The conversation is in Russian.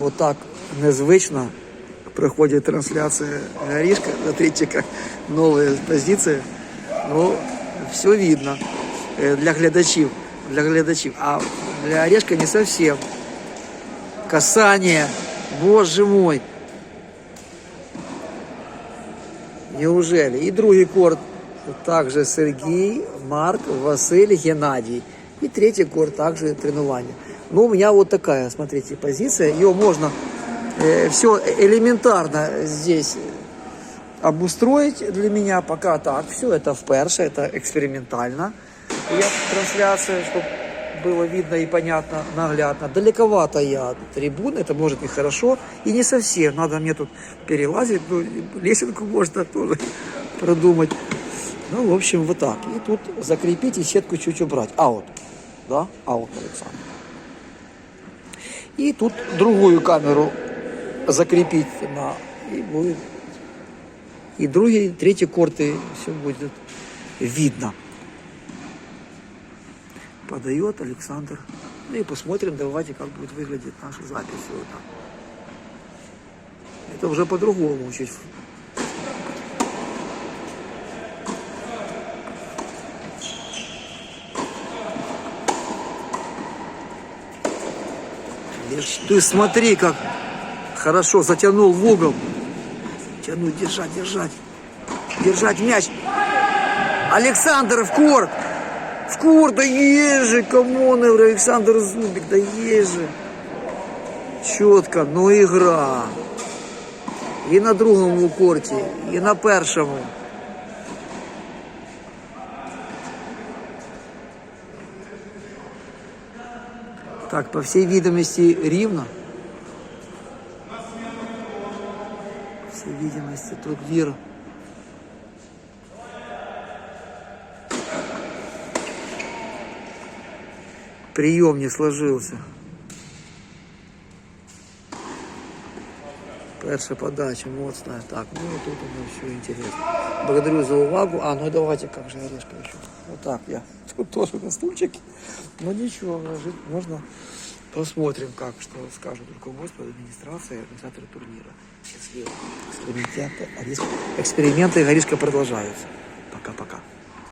Отак незвично проходить трансляція Горішка на Тритчика. Нові позиції. Ну, все видно Е, для глядачів. Для глядачів. А для Орешка не совсем. Касание. Боже мой. Неужели? І другий корт также Сергій, Марк, Василь, Геннадій. І третій корт также тренування. Ну, у меня вот такая, смотрите, позиция. Ее можно все элементарно здесь обустроить для меня. Пока так. Все это вперше, это экспериментально. Я трансляция, чтобы было видно и понятно, наглядно. Далековато я от трибун, это может и хорошо, и не совсем. Надо мне тут перелазить, ну, лесенку можно тоже продумать. Ну, в общем, вот так. И тут закрепить и сетку чуть убрать. Аут. Да? Аут, Александр. И тут другую камеру закрепить на и будет. И другие, третьи корты все будет видно. Подает Александр. Ну и посмотрим, давайте, как будет выглядеть наша запись сегодня. Это уже по-другому чуть. Ты смотри, как хорошо затянул в угол. Тянуть, держать, держать. Держать мяч. Александр в корт. В корт, да есть же, камон, Александр Зубик, да есть же. Чітко, ну ігра. І на другому корті, і на першому. Так, по всей видимости, рівно. По всей видимости, тут вір. Прием не сложился. Перша подача моцная. Так, ну тут у нас все интересно. Благодарю за увагу. А, ну давайте, как же орешка еще. Вот так я. Тут тоже на стульчике. Ну ничего, можно. Посмотрим, как, что скажут руководство, администрация и организаторы турнира. Счастливо. Эксперименты, эксперименты Горишка продолжаются. Пока-пока.